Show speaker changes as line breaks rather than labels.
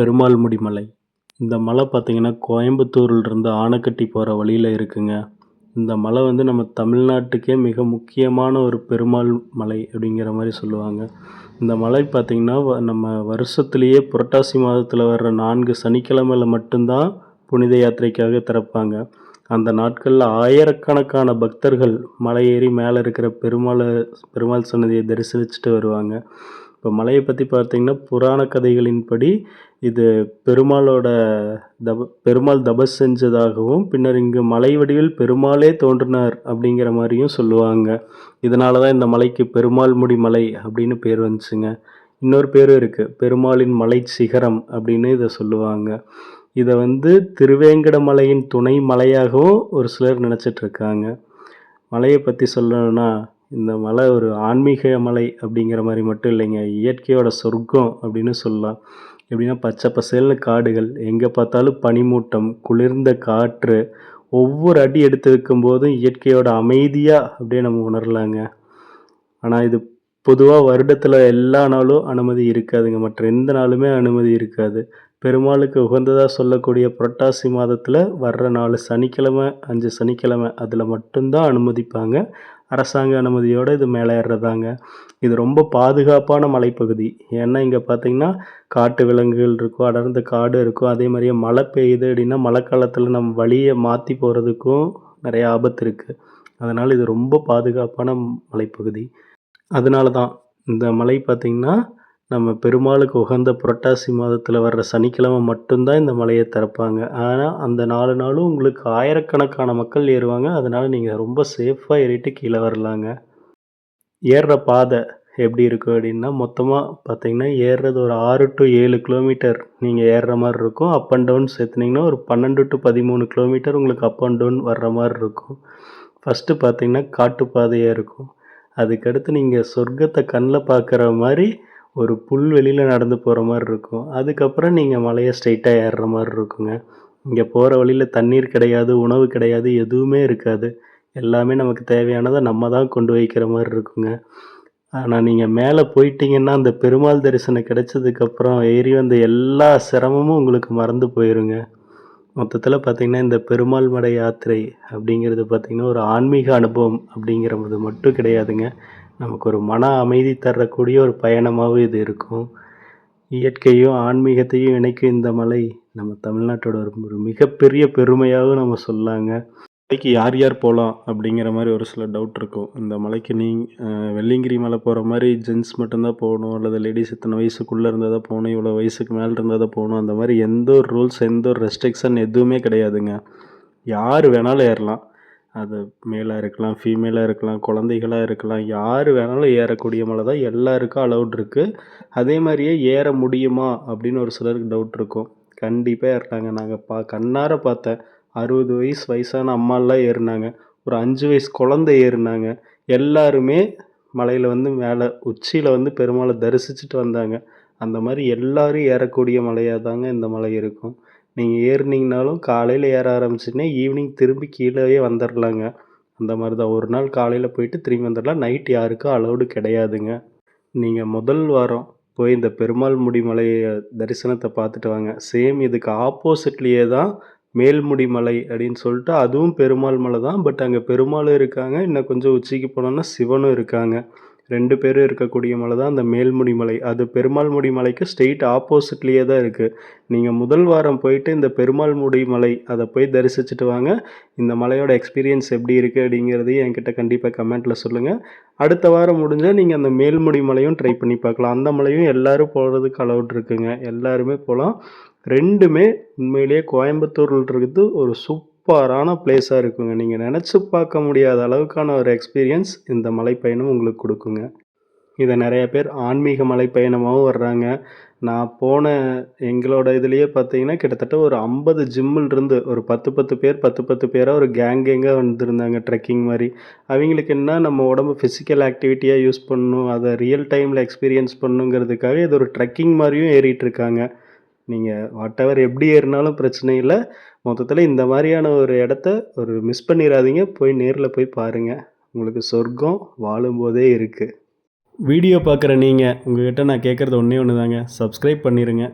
பெருமாள் முடி மலை இந்த மலை பார்த்திங்கன்னா கோயம்புத்தூர்லேருந்து ஆனைக்கட்டி போகிற வழியில் இருக்குங்க. இந்த மலை வந்து நம்ம தமிழ்நாட்டுக்கே மிக முக்கியமான ஒரு பெருமாள் மலை அப்படிங்கிற மாதிரி சொல்லுவாங்க. இந்த மலை பார்த்திங்கன்னா நம்ம வருஷத்துலேயே புரட்டாசி மாதத்தில் வர்ற நான்கு சனிக்கிழமையில் மட்டும்தான் புனித யாத்திரைக்காக திறப்பாங்க. அந்த நாட்களில் ஆயிரக்கணக்கான பக்தர்கள் மலை ஏறி மேலே இருக்கிற பெருமாளை பெருமாள் சன்னதியை தரிசிச்சுட்டு வருவாங்க. இப்போ மலையை பற்றி பார்த்திங்கன்னா புராண கதைகளின்படி இது பெருமாளோட தப பெருமாள் தபஸ் செஞ்சதாகவும் பின்னர் இங்கு மலை வடிவில் பெருமாளே தோன்றினார் அப்படிங்கிற மாதிரியும் சொல்லுவாங்க. இதனால தான் இந்த மலைக்கு பெருமாள் முடி மலை அப்படின்னு பேர் வந்துச்சுங்க. இன்னொரு பேரும் இருக்குது பெருமாளின் மலை சிகரம் அப்படின்னு இதை சொல்லுவாங்க. இதை வந்து திருவேங்கடமலையின் துணை மலையாகவும் ஒரு சிலர் நினச்சிட்ருக்காங்க மலையை பற்றி சொல்லணும்னா இந்த மலை ஒரு ஆன்மீக மலை அப்படிங்கிற மாதிரி மட்டும் இல்லைங்க. இயற்கையோட சொர்க்கம் அப்படின்னு சொல்லலாம். எப்படின்னா பச்சை பசேல்னு காடுகள் எங்கே பார்த்தாலும் பனிமூட்டம் குளிர்ந்த காற்று ஒவ்வொரு அடி எடுத்து வைக்கும்போதும் இயற்கையோட அமைதியாக அப்படியே நம்ம உணரலாங்க. ஆனால் இது பொதுவாக வருடத்தில் எல்லா நாளும் அனுமதி இருக்காதுங்க. மற்ற எந்த நாளுமே அனுமதி இருக்காது. பெருமாளுக்கு உகந்ததாக சொல்லக்கூடிய புரட்டாசி மாதத்தில் வர்ற நாலு சனிக்கிழமை அஞ்சு சனிக்கிழமை அதில் மட்டும்தான் அனுமதிப்பாங்க. அரசாங்க அனுமதியோடு இது மேலே ஏறுறதாங்க இது ரொம்ப பாதுகாப்பான மலைப்பகுதி. ஏன்னா இங்கே பார்த்தீங்கன்னா காட்டு விலங்குகள் இருக்கும் அடர்ந்த காடு இருக்கும் அதே மாதிரியே மழை பெய்யுது அப்படின்னா மழை காலத்தில் நம்ம வழியை மாற்றி போகிறதுக்கும் நிறைய ஆபத்து இருக்குது அதனால் இது ரொம்ப பாதுகாப்பான மலைப்பகுதி. அதனால தான் இந்த மலை பார்த்திங்கன்னா நம்ம பெருமாளுக்கு உகந்த புரட்டாசி மாதத்தில் வர்ற சனிக்கிழமை மட்டும்தான் இந்த மலையை திறப்பாங்க. ஆனால் அந்த நாலு நாளும் உங்களுக்கு ஆயிரக்கணக்கான மக்கள் ஏறுவாங்க. அதனால் நீங்கள் ரொம்ப சேஃபாக ஏறிட்டு கீழே வரலாங்க. ஏறுற பாதை எப்படி இருக்கும் அப்படின்னா மொத்தமாக பார்த்தீங்கன்னா ஏறுறது ஒரு ஆறு டு ஏழு கிலோமீட்டர் நீங்கள் ஏறுற மாதிரி இருக்கும். அப் அண்ட் டவுன் சேர்த்துனிங்கன்னா ஒரு பன்னெண்டு டு பதிமூணு கிலோமீட்டர் உங்களுக்கு அப் அண்ட் டவுன் வர்ற மாதிரி இருக்கும். ஃபஸ்ட்டு பார்த்தீங்கன்னா காட்டுப்பாதையாக இருக்கும். அதுக்கடுத்து நீங்கள் சொர்க்கத்தை கண்ணில் பார்க்குற மாதிரி ஒரு புல்வெளியில் நடந்து போகிற மாதிரி இருக்கும். அதுக்கப்புறம் நீங்கள் மலையை ஸ்ட்ரைட்டாக ஏறுற மாதிரி இருக்குங்க. இங்கே போகிற வழியில் தண்ணீர் கிடையாது உணவு கிடையாது எதுவுமே இருக்காது. எல்லாமே நமக்கு தேவையானதை நம்ம தான் கொண்டு வைக்கிற மாதிரி இருக்குங்க. ஆனால் நீங்கள் மேலே போயிட்டீங்கன்னா அந்த பெருமாள் தரிசனம் கிடைச்சதுக்கப்புறம் ஏறி வந்த எல்லா சிரமமும் உங்களுக்கு மறந்து போயிருங்க. மொத்தத்தில் பார்த்திங்கன்னா இந்த பெருமாள் மடை யாத்திரை அப்படிங்கிறது பார்த்திங்கன்னா ஒரு ஆன்மீக அனுபவம் அப்படிங்கிறது மட்டும் கிடையாதுங்க. நமக்கு ஒரு மன அமைதி தரக்கூடிய ஒரு பயணமாகவும் இது இருக்கும். இயற்கையும் ஆன்மீகத்தையும் இணைக்கும் இந்த மலை நம்ம தமிழ்நாட்டோட ஒரு மிகப்பெரிய பெருமையாகவும் நம்ம சொல்லாங்க மலைக்கு யார் யார் போகலாம் அப்படிங்கிற மாதிரி ஒரு சில டவுட் இருக்கும். இந்த மலைக்கு நீ வெள்ளிங்கிரி மலை போகிற மாதிரி ஜென்ஸ் மட்டும்தான் போகணும் அல்லது லேடிஸ் இத்தனை வயசுக்குள்ளே இருந்தால் தான் போகணும் இவ்வளோ வயசுக்கு மேலே இருந்தால் தான் போகணும் அந்த மாதிரி எந்த ஒரு ரூல்ஸ் எந்த ஒரு ரெஸ்ட்ரிக்ஷன் எதுவுமே கிடையாதுங்க. யார் வேணாலும் ஏறலாம். அது மேலாக இருக்கலாம் ஃபீமேலாக இருக்கலாம் குழந்தைகளாக இருக்கலாம் யார் வேணாலும் ஏறக்கூடிய மலை தான் எல்லாருக்கும் அலௌட் இருக்குது அதே மாதிரியே ஏற முடியுமா அப்படின்னு ஒரு சிலருக்கு டவுட் இருக்கும். கண்டிப்பாக ஏறினாங்க நாங்கள் பா கண்ணார பார்த்தேன். அறுபது வயசு வயசான அம்மாலாம் ஏறினாங்க. ஒரு அஞ்சு வயசு குழந்தை ஏறினாங்க. எல்லாருமே மலையில் வந்து மேலே உச்சியில் வந்து பெருமாளை தரிசிச்சுட்டு வந்தாங்க. அந்த மாதிரி எல்லோரும் ஏறக்கூடிய மலையாக தாங்க இந்த மலை இருக்கும். நீங்கள் ஏறுனீங்கனாலும் காலையில் ஏற ஆரம்பிச்சிங்கன்னா ஈவினிங் திரும்பி கீழேயே வந்துடலாங்க அந்த மாதிரி தான் ஒரு நாள் காலையில் போயிட்டு திரும்பி வந்துடலாம் நைட் யாருக்கும் அலௌடு கிடையாதுங்க. நீங்கள் முதல் வாரம் போய் இந்த பெருமாள் முடிமலை தரிசனத்தை பார்த்துட்டு வாங்க. சேம் இதுக்கு ஆப்போசிட்லேயே தான் மேல்முடி மலை அப்படின்னு சொல்லிட்டு அதுவும் பெருமாள் மலை தான். பட் அங்கே பெருமாளும் இருக்காங்க. இன்னும் கொஞ்சம் உச்சிக்கு போனோன்னா சிவனும் இருக்காங்க. ரெண்டு பேரும் இருக்கக்கூடிய மலை தான் அந்த மேல்முடி மலை. அது பெருமாள் முடி மலைக்கு ஸ்ட்ரெயிட் ஆப்போசிட்லேயே தான் இருக்குது நீங்கள் முதல் வாரம் போயிட்டு இந்த பெருமாள் முடி மலை அதை போய் தரிசிச்சுட்டு வாங்க. இந்த மலையோட எக்ஸ்பீரியன்ஸ் எப்படி இருக்குது அப்படிங்கிறதையும் என்கிட்ட கண்டிப்பாக கமெண்ட்டில் சொல்லுங்கள் அடுத்த வாரம் முடிஞ்சால் நீங்கள் அந்த மேல்முடி மலையும் ட்ரை பண்ணி பார்க்கலாம். அந்த மலையும் எல்லோரும் போகிறதுக்கு அலவுட் இருக்குங்க. எல்லாருமே போகலாம் ரெண்டுமே உண்மையிலேயே கோயம்புத்தூரில் இருக்குது ஒரு சூப் சூப்பரான பிளேஸாக இருக்குங்க. நீங்கள் நினச்சி பார்க்க முடியாத அளவுக்கான ஒரு எக்ஸ்பீரியன்ஸ் இந்த மலைப்பயணம் உங்களுக்கு கொடுக்குங்க. இதை நிறைய பேர் ஆன்மீக மலைப்பயணமாகவும் வர்றாங்க. நான் போன எங்களோட இதுலேயே பார்த்தீங்கன்னா கிட்டத்தட்ட ஒரு ஐம்பது இருந்து ஒரு பத்து பத்து பேர் பத்து பத்து பேராக ஒரு கேங் கேங்காக வந்திருந்தாங்க ட்ரெக்கிங் மாதிரி. அவங்களுக்கு என்ன நம்ம உடம்பு ஃபிசிக்கல் ஆக்டிவிட்டியாக யூஸ் பண்ணணும் அதை ரியல் டைமில் எக்ஸ்பீரியன்ஸ் பண்ணுங்கிறதுக்காக இது ஒரு ட்ரெக்கிங் மாதிரியும் ஏறிட்டுருக்காங்க நீங்கள் வாட் எவர் எப்படி ஏறினாலும் பிரச்சனை இல்லை. மொத்தத்தில் இந்த மாதிரியான ஒரு இடத்த ஒரு மிஸ் பண்ணிடாதீங்க போய் நேரில் போய் பாருங்கள் உங்களுக்கு சொர்க்கம் வாழும்போதே இருக்குது வீடியோ பார்க்குற நீங்கள் உங்கள்கிட்ட நான் கேட்குறது ஒன்றே ஒன்று தாங்க சப்ஸ்கிரைப் பண்ணிடுங்க